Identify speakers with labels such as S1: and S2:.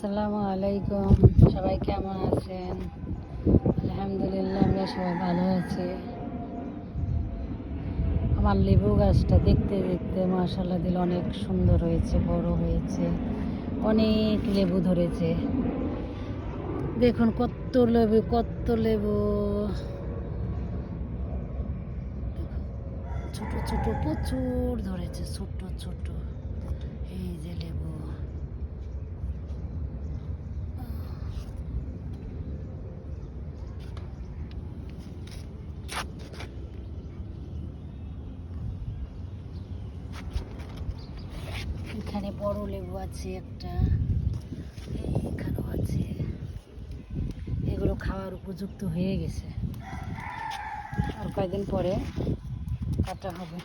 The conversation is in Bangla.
S1: আসসালামু আলাইকুম। সবাই কেমন আছেন? আলহামদুলিল্লাহ, আমরা সবাই ভালো আছি। আমার লেবু গাছটা দেখতে দেখতে মাশাল্লাহ দিল অনেক সুন্দর হয়েছে, বড় হয়েছে। অনেক লেবু ধরেছে। দেখুন, কত লেবু কত লেবু। ছোট ছোট, প্রচুর ধরেছে, ছোট ছোট। এখানে বড় লেবু আছে একটা, এখানেও আছে। এগুলো খাওয়ার উপযুক্ত হয়ে গেছে। আর কয়েকদিন পরে কাটা হবে?